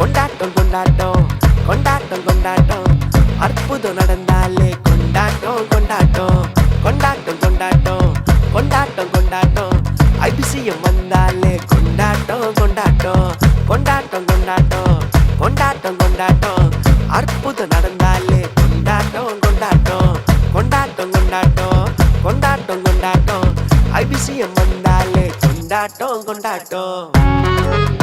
கொண்டாட்டம் கொண்டாட்டம் கொண்டாட்டம் கொண்டாட்டம். அற்புதம் நடந்தாலே கொண்டாட்டம் கொண்டாட்டம். கொண்டாட்டம் கொண்டாட்டம் கொண்டாட்டம் கொண்டாட்டம். ஐபிசிஎம் வந்தாலே கொண்டாட்டம் கொண்டாட்டம். கொண்டாட்டம் கொண்டாட்டம் கொண்டாட்டம் கொண்டாட்டம். அற்புதம் நடந்தாலே கொண்டாட்டம் கொண்டாட்டம். கொண்டாட்டம் கொண்டாட்டம் கொண்டாட்டம் கொண்டாட்டம். ஐபிசிஎம் வந்தாலே கொண்டாட்டம் கொண்டாட்டம்.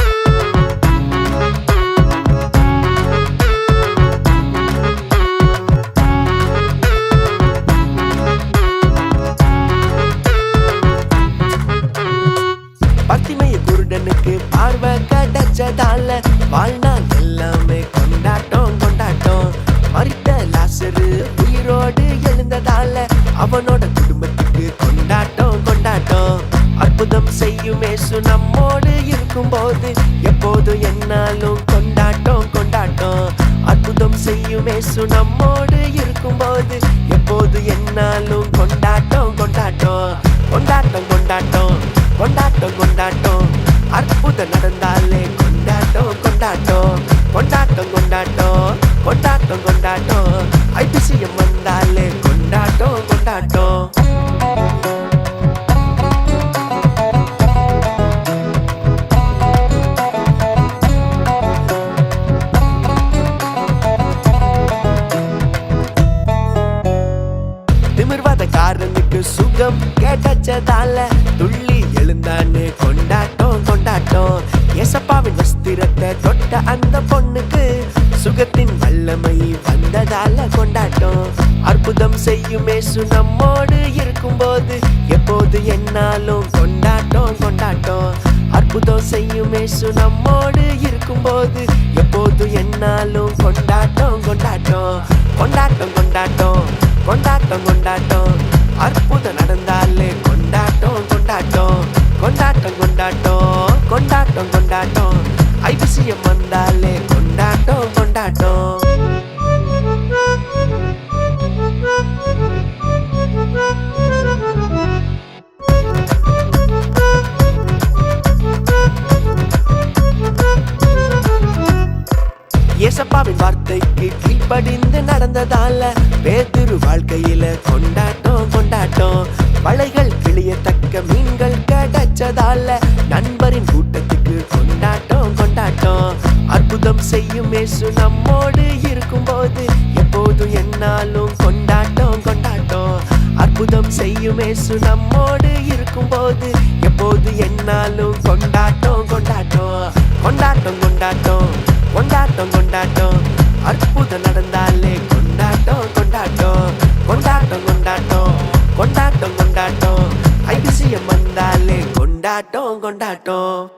வாழ்நாள் எல்லாமே கொண்டாட்டம் கொண்டாட்டம். மறித்த லாசரு உயிரோடு எழுந்ததால அவனோட குடும்பத்துக்கு கொண்டாட்டம் கொண்டாட்டம். அற்புதம் செய்யும் இயேசு நம்மோடு இருக்கும்போது எப்போதும் என்னாலும் கொண்டாட்டம் கொண்டாட்டம். அற்புதம் செய்யும் இயேசு நம்மோடு இருக்கும்போது எப்போது என்னாலும் கொண்டாட்டம் கொண்டாட்டம். கொண்டாட்டம் கொண்டாட்டம் கொண்டாட்டம் கொண்டாட்டம். அற்புதம் நடந்தாலே கொண்டாட்டம் கொண்டாட்டம் கொண்டாட்டம். கொண்டாட்டம் கொண்டாட்டம். கொண்டாட்டம் ஐபிசிஎம் வந்தாலே கொண்டாட்டம் கொண்டாட்டம். திமிர்வாத காரனுக்கு சுகம் கேட்டச்சதால துள்ளி எசப்பாவின் வஸ்திரத்தை தொட்ட அந்த பொண்ணுக்கு சுகத்தின் வல்லமை வந்ததால கொண்டாட்டம். அற்புதம் செய்யும் இயேசு நம்மோடு இருக்கும்போது எப்போது என்னாலும் கொண்டாட்டம் கொண்டாட்டம். அற்புதம் செய்யும் இயேசு நம்மோடு இருக்கும்போது எப்போது என்னாலும் கொண்டாட்டம் கொண்டாட்டம். கொண்டாட்டம் கொண்டாட்டம் கொண்டாட்டம் கொண்டாட்டம். அற்புதம் நடந்தாலே கொண்டாட்டம் கொண்டாட்டம். கொண்டாட்டம் கொண்டாட்டம். கொண்டாட்டம் கொண்டாட்டம். ஐபிசிஎம் வந்தாலே கொண்டாட்டம் கொண்டாட்டம். ஏசப்பாவின் வார்த்தைக்கு கீழ்ப்படிந்து நடந்ததால பேதுரு வாழ்க்கையில கொண்டாட்டம் கொண்டாட்டம். வலைகள் கிளியத்தக்க மீன்கள் கிடைச்சதால நண்பரின் கூட்டத்துக்கு கொண்டாட்டம் கொண்டாட்டம். அற்புதம் செய்யும் இயேசு நம்மோடு இருக்கும்போது எப்போதும் என்னாலும் கொண்டாட்டம் கொண்டாட்டம். அற்புதம் செய்யும் இயேசு நம்மோடு இருக்கும்போது எப்போது என்னாலும் கொண்டாட்டம் கொண்டாட்டம். கொண்டாட்டம் கொண்டாட்டம். கொண்டாட்டம் கொண்டாட்டம். அற்புதம் நடந்தாலே கொண்டாட்டம் கொண்டாட்டம் கொண்டாட்டம் கொண்டாட்டம் கொண்டாட்டம். ஐபிசிஎம் வந்தாலே கொண்டாட்டம் கொண்டாட்டம்.